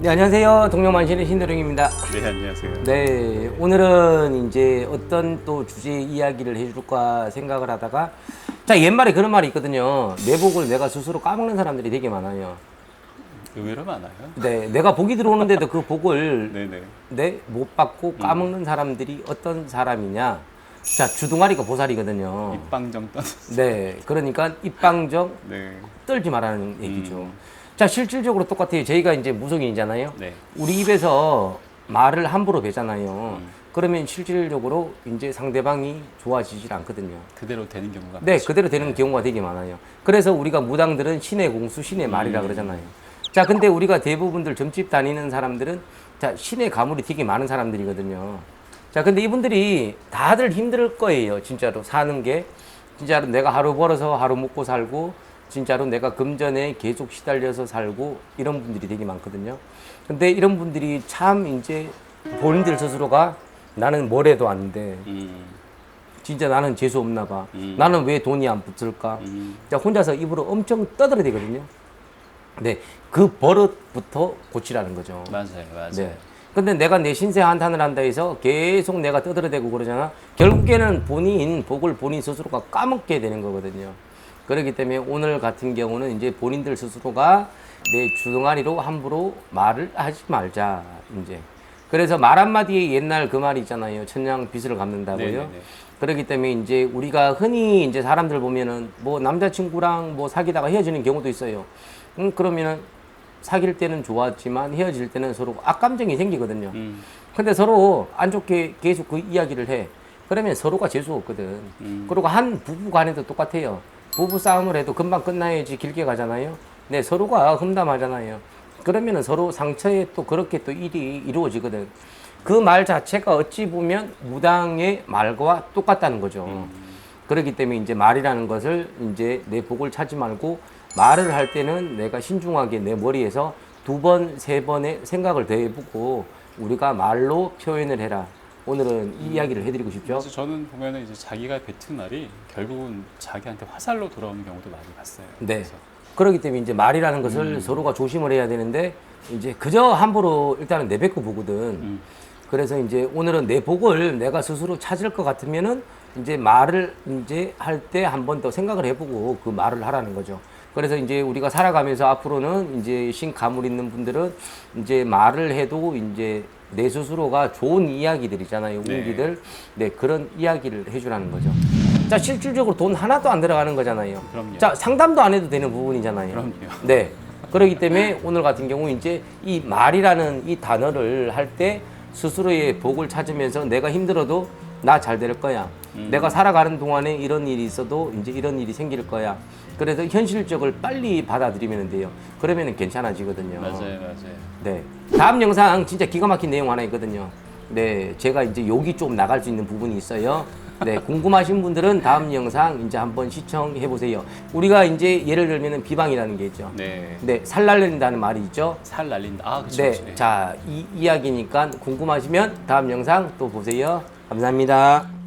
네, 안녕하세요. 동료만신의 신도령입니다. 네 안녕하세요. 네, 오늘은 이제 어떤 또 주제 이야기를 해줄까 생각을 하다가 자 옛말에 그런 말이 있거든요. 내 복을 내가 스스로 까먹는 사람들이 되게 많아요. 의외로 많아요. 네, 내가 복이 들어오는데도 그 복을 네네. 네, 못 받고 까먹는 사람들이 어떤 사람이냐? 자, 주둥아리가 보살이거든요. 입방정 떠. 네, 그러니까 입방정 네. 떨지 말라는 얘기죠. 음. 자, 실질적으로 똑같아요. 저희가 이제 무속인이잖아요. 네. 우리 입에서 말을 함부로 배잖아요. 음. 그러면 실질적으로 이제 상대방이 좋아지질 않거든요. 그대로 되는 경우가 네, 많죠. 그대로 되는 경우가 되게 많아요. 그래서 우리가 무당들은 신의 공수, 신의 말이라 그러잖아요. 자, 근데 우리가 대부분들 점집 다니는 사람들은 자, 신의 가물이 되게 많은 사람들이거든요. 자, 근데 이분들이 다들 힘들 거예요. 진짜로 사는 게. 진짜로 내가 하루 벌어서 하루 먹고 살고 진짜로 내가 금전에 계속 시달려서 살고 이런 분들이 되게 많거든요. 근데 이런 분들이 참 이제 본인들 스스로가 나는 뭘 해도 안 돼. 음. 진짜 나는 재수 없나 봐. 음. 나는 왜 돈이 안 붙을까? 음. 자, 혼자서 입으로 엄청 떠들어대거든요. 네, 그 버릇부터 고치라는 거죠. 맞아요, 맞아요. 네. 근데 내가 내 신세 한탄을 한다 해서 계속 내가 떠들어대고 그러잖아. 결국에는 본인, 복을 본인 스스로가 까먹게 되는 거거든요. 그렇기 때문에 오늘 같은 경우는 이제 본인들 스스로가 내 주둥아리로 함부로 말을 하지 말자, 이제. 그래서 말 한마디에 옛날 그 말이 있잖아요. 천냥 빚을 갚는다고요. 네네네. 그렇기 때문에 이제 우리가 흔히 이제 사람들 보면은 뭐 남자친구랑 뭐 사귀다가 헤어지는 경우도 있어요. 음, 그러면은 사귈 때는 좋았지만 헤어질 때는 서로 악감정이 생기거든요. 음. 근데 서로 안 좋게 계속 그 이야기를 해. 그러면 서로가 재수 없거든. 음. 그리고 한 부부 간에도 똑같아요. 부부 싸움을 해도 금방 끝나야지 길게 가잖아요. 네, 서로가 험담하잖아요. 그러면은 서로 상처에 또 그렇게 또 일이 이루어지거든. 그 말 자체가 어찌 보면 무당의 말과 똑같다는 거죠. 그렇기 때문에 이제 말이라는 것을 이제 내 복을 찾지 말고 말을 할 때는 내가 신중하게 내 머리에서 두 번, 세 번의 생각을 더 해보고 우리가 말로 표현을 해라. 오늘은 이 이야기를 해드리고 싶죠. 그래서 저는 보면은 이제 자기가 뱉은 말이 결국은 자기한테 화살로 돌아오는 경우도 많이 봤어요. 네. 그래서 그렇기 때문에 이제 말이라는 것을 서로가 조심을 해야 되는데 이제 그저 함부로 일단은 내뱉고 보거든. 음. 그래서 이제 오늘은 내 복을 내가 스스로 찾을 것 같으면은 이제 말을 이제 할 때 한 번 더 생각을 해보고 그 말을 하라는 거죠. 그래서 이제 우리가 살아가면서 앞으로는 이제 신 가물 있는 분들은 이제 말을 해도 이제 내 스스로가 좋은 이야기들이잖아요. 네. 운기들. 네, 그런 이야기를 해주라는 거죠. 자, 실질적으로 돈 하나도 안 들어가는 거잖아요. 그럼요. 자, 상담도 안 해도 되는 부분이잖아요. 그럼요. 네. 그렇기 때문에 오늘 같은 경우 이제 이 말이라는 이 단어를 할 때 스스로의 복을 찾으면서 내가 힘들어도 나 잘 될 거야. 음. 내가 살아가는 동안에 이런 일이 있어도 이제 이런 일이 생길 거야. 그래서 현실적을 빨리 받아들이면 돼요. 그러면 괜찮아지거든요. 맞아요, 맞아요. 네. 다음 영상 진짜 기가 막힌 내용 하나 있거든요. 네. 제가 이제 욕이 좀 나갈 수 있는 부분이 있어요. 네. 궁금하신 분들은 다음 영상 이제 한번 시청해 보세요. 우리가 이제 예를 들면은 비방이라는 게 있죠. 네. 네. 살 날린다는 말이 있죠. 살 날린다. 아, 그렇죠. 네. 자, 이 이야기니까 궁금하시면 다음 영상 또 보세요. 감사합니다.